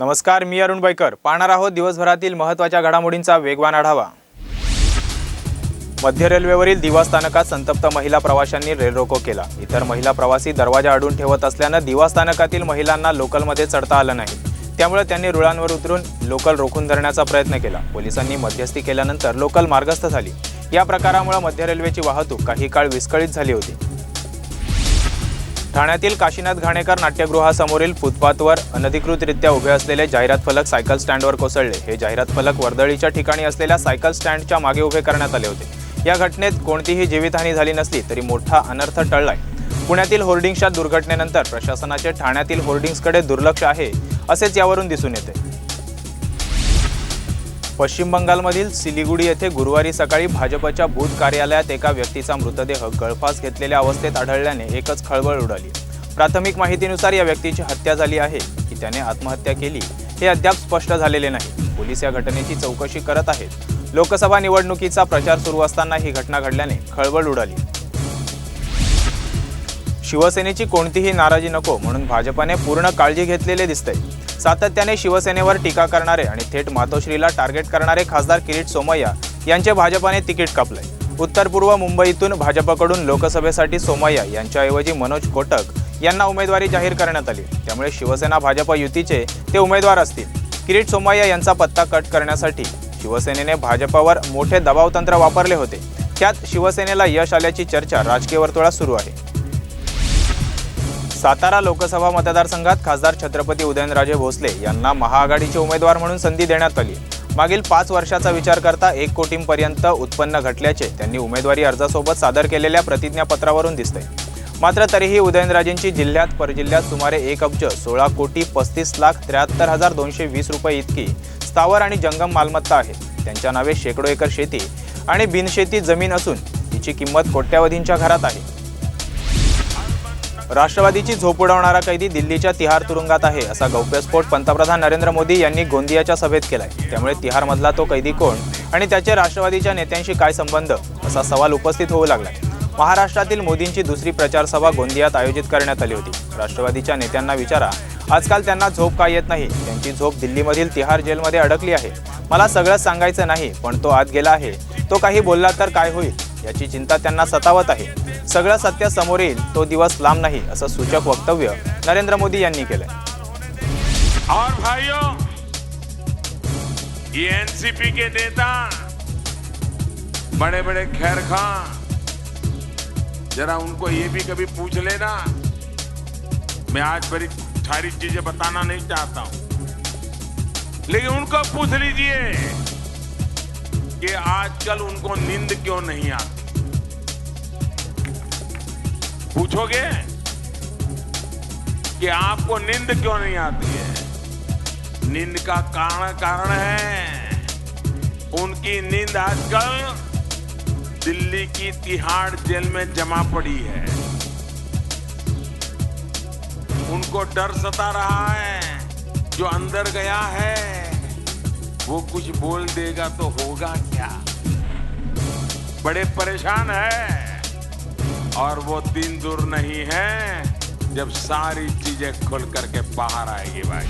नमस्कार मी अरुण बैकर. पाहणार आहोत दिवसभरातील महत्त्वाच्या घडामोडींचा वेगवान आढावा. मध्य रेल्वेवरील दिवा स्थानकात संतप्त महिला प्रवाशांनी रेल रोको केला. इतर महिला प्रवासी दरवाजा अडून ठेवत असल्यानं दिवा स्थानकातील महिलांना लोकलमध्ये चढता आलं नाही. त्यामुळे त्यांनी रुळांवर उतरून लोकल रोखून धरण्याचा प्रयत्न केला. पोलिसांनी मध्यस्थी केल्यानंतर लोकल मार्गस्थ झाली. या प्रकारामुळे मध्य रेल्वेची वाहतूक काही काळ विस्कळीत झाली होती. ठाण्यातील काशीनाथ घाणेकर नाट्यगृहासमोरील फुटपाथवर अनधिकृतरित्या उभे असलेले जाहिरात फलक सायकल स्टँडवर कोसळले. हे जाहिरात फलक वर्दळीच्या ठिकाणी असलेल्या सायकल स्टँडच्या मागे उभे करण्यात आले होते. या घटनेत कोणतीही जीवितहानी झाली नसली तरी मोठा अनर्थ टळलाय. पुण्यातील होर्डिंग्सच्या दुर्घटनेनंतर प्रशासनाचे ठाण्यातील होर्डिंग्सकडे दुर्लक्ष आहे असेच यावरून दिसून येते. पश्चिम बंगालमधील सिलिगुडी येथे गुरुवारी सकाळी भाजपच्या बूथ कार्यालयात एका व्यक्तीचा मृतदेह गळफास घेतलेल्या अवस्थेत आढळल्याने एकच खळबळ उडाली. प्राथमिक माहितीनुसार या व्यक्तीची हत्या झाली आहे की त्याने आत्महत्या केली हे अद्याप स्पष्ट झालेले नाही. पोलीस या घटनेची चौकशी करत आहेत. लोकसभा निवडणुकीचा प्रचार सुरू असताना ही घटना घडल्याने खळबळ उडाली. शिवसेनेची कोणतीही नाराजी नको म्हणून भाजपाने पूर्ण काळजी घेतलेले दिसते. सातत्याने शिवसेनेवर टीका करणारे आणि थेट मातोश्रीला टार्गेट करणारे खासदार किरीट सोमय्या यांचे भाजपाने तिकीट कापलंय. उत्तर पूर्व मुंबईतून भाजपकडून लोकसभेसाठी सोमय्या यांच्याऐवजी मनोज कोटक यांना उमेदवारी जाहीर करण्यात आली. त्यामुळे शिवसेना भाजप युतीचे ते उमेदवार असतील. किरीट सोमय्या यांचा पत्ता कट करण्यासाठी शिवसेनेने भाजपवर मोठे दबावतंत्र वापरले होते. त्यात शिवसेनेला यश आल्याची चर्चा राजकीय वर्तुळात सुरू आहे. सातारा लोकसभा मतदारसंघात खासदार छत्रपती उदयनराजे भोसले यांना महाआघाडीचे उमेदवार म्हणून संधी देण्यात आली मागील पाच वर्षाचा विचार करता एक कोटींपर्यंत उत्पन्न घटल्याचे त्यांनी उमेदवारी अर्जासोबत सादर केलेल्या प्रतिज्ञापत्रावरून दिसते मात्र तरीही उदयनराजेंची जिल्ह्यात परजिल्ह्यात सुमारे एक अब्ज सोळा कोटी पस्तीस लाख त्र्याहत्तर हजार दोनशे वीस रुपये इतकी स्थावर आणि जंगम मालमत्ता आहे. त्यांच्या नावे शेकडो एकर शेती आणि बिनशेती जमीन असून तिची किंमत कोट्यावधींच्या घरात आहे. राष्ट्रवादीची झोप उडवणारा कैदी दिल्लीच्या तिहार तुरुंगात आहे असा गौप्यस्फोट पंतप्रधान नरेंद्र मोदी यांनी गोंदियाच्या सभेत केलाय. त्यामुळे तिहारमधला तो कैदी कोण आणि त्याचे राष्ट्रवादीच्या नेत्यांशी काय संबंध असा सवाल उपस्थित होऊ लागलाय. महाराष्ट्रातील मोदींची दुसरी प्रचारसभा गोंदियात आयोजित करण्यात आली होती. राष्ट्रवादीच्या नेत्यांना विचारा आजकाल त्यांना झोप काय येत नाही? त्यांची झोप दिल्लीमधील तिहार जेलमध्ये अडकली आहे. मला सगळंच सांगायचं नाही पण तो आत गेला आहे. तो काही बोलला तर काय होईल? याची चिंता त्यांना सतावत आहे. सगळं सत्य समोर येईल तो दिवस लांब नाही असं सूचक वक्तव्य नरेंद्र मोदी यांनी केलंय. और भाइयों ये एनसीपी के नेता बड़े बड़े खैर खां जरा उनको ये भी कभी पूछ लेना। मैं आज बड़ी सारी चीजें बताना नहीं चाहता हूं। लेकिन उनको पूछ लीजिए कि आजकल उनको नींद क्यों नहीं आती? पूछोगे? कि आपको नींद क्यों नहीं आती है? नींद का कारण कारण है। उनकी नींद आजकल दिल्ली की तिहाड़ जेल में जमा पड़ी है। उनको डर सता रहा है। जो अंदर गया है, वो कुछ बोल देगा तो होगा क्या? बड़े परेशान है। और वो दिन दूर नहीं है जब सारी चीजें खुल करके बाहर आएगी भाई।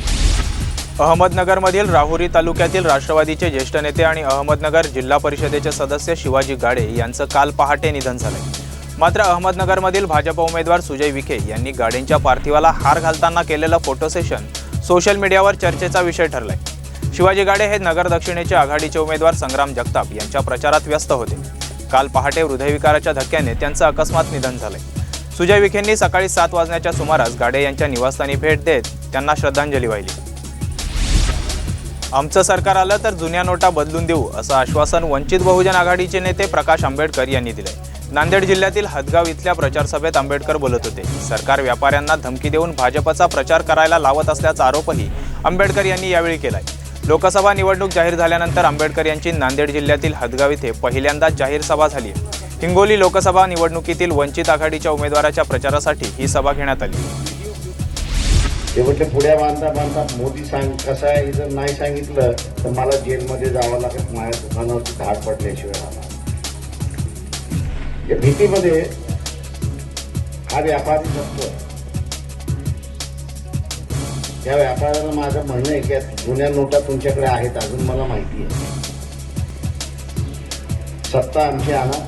अहमदनगरमधील राहुरी तालुक्यातील राष्ट्रवादीचे ज्येष्ठ नेते आणि अहमदनगर जिल्हा परिषदेचे सदस्य शिवाजी गाडे यांचं काल पहाटे निधन झालंय मात्र अहमदनगरमधील भाजप उमेदवार सुजय विखे यांनी गाडेंच्या पार्थिवाला हार घालताना केलेलं फोटो सेशन सोशल मीडियावर चर्चेचा विषय ठरलाय. शिवाजी गाडे हे नगर दक्षिणेचे आघाडीचे उमेदवार संग्राम जगताप यांच्या प्रचारात व्यस्त होते. काल पहाटे हृदयविकाराच्या धक्क्याने त्यांचं अकस्मात निधन झालंय. सुजय विखेंनी सकाळी सात वाजण्याच्या सुमारास गाडे यांच्या निवासस्थानी भेट देत त्यांना श्रद्धांजली वाहिली. आमचं सरकार आलं तर जुन्या नोटा बदलून देऊ असं आश्वासन वंचित बहुजन आघाडीचे नेते प्रकाश आंबेडकर यांनी दिलंय. नांदेड जिल्ह्यातील हदगाव इथल्या प्रचार सभेत आंबेडकर बोलत होते. सरकार व्यापाऱ्यांना धमकी देऊन भाजपचा प्रचार करायला लावत असल्याचा आरोपही आंबेडकर यांनी यावेळी केलाय. लोकसभा निवडणूक जाहीर झाल्यानंतर आंबेडकर यांची नांदेड जिल्ह्यातील हदगाव इथे पहिल्यांदा जाहीर सभा झाली. हिंगोली लोकसभा निवडणुकीतील वंचित आघाडीच्या उमेदवाराच्या प्रचारासाठी ही सभा घेण्यात आली. ते म्हटले पुढ्या बांधता बांधता मोदी सांग कसं आहे? हे जर नाही सांगितलं तर मला जेलमध्ये जावं लागेल. माझ्या दुकानावरती धाड पडल्याशिवाय या भीतीमध्ये हा व्यापारी नसतो. त्या व्यापाऱ्याला माझं म्हणणं आहे की जुन्या नोटा तुमच्याकडे आहेत अजून मला माहिती आहे. सत्ता आमची आणा.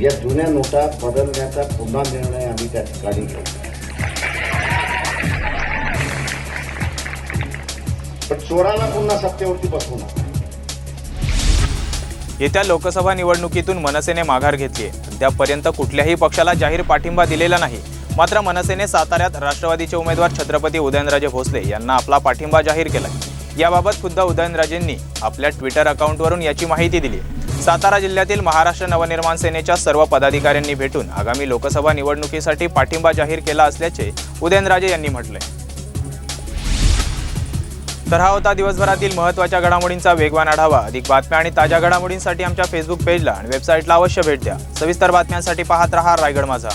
या जुन्या नोटा बदलण्याचा पुन्हा निर्णय आम्ही त्या ठिकाणी घेऊ. पण चोराला पुन्हा सत्तेवरती बसवू नका. येत्या लोकसभा निवडणुकीतून मनसेने माघार घेतली आहे अद्यापपर्यंत कुठल्याही पक्षाला जाहीर पाठिंबा दिलेला नाही. मात्र मनसेने साताऱ्यात राष्ट्रवादीचे उमेदवार छत्रपती उदयनराजे भोसले यांना आपला पाठिंबा जाहीर केला याबाबत खुद्द उदयनराजेंनी आपल्या ट्विटर अकाउंटवरून याची माहिती दिली सातारा जिल्ह्यातील महाराष्ट्र नवनिर्माण सेनेच्या सर्व पदाधिकाऱ्यांनी भेटून आगामी लोकसभा निवडणुकीसाठी पाठिंबा जाहीर केला असल्याचे उदयनराजे यांनी म्हटले तर हा होता दिवसभरातील महत्त्वाच्या घडामोडींचा वेगवान आढावा. अधिक बातम्या आणि ताज्या घडामोडींसाठी आमच्या फेसबुक पेजला आणि वेबसाईटला अवश्य भेट द्या. सविस्तर बातम्यांसाठी पाहत रहा रायगड माझा.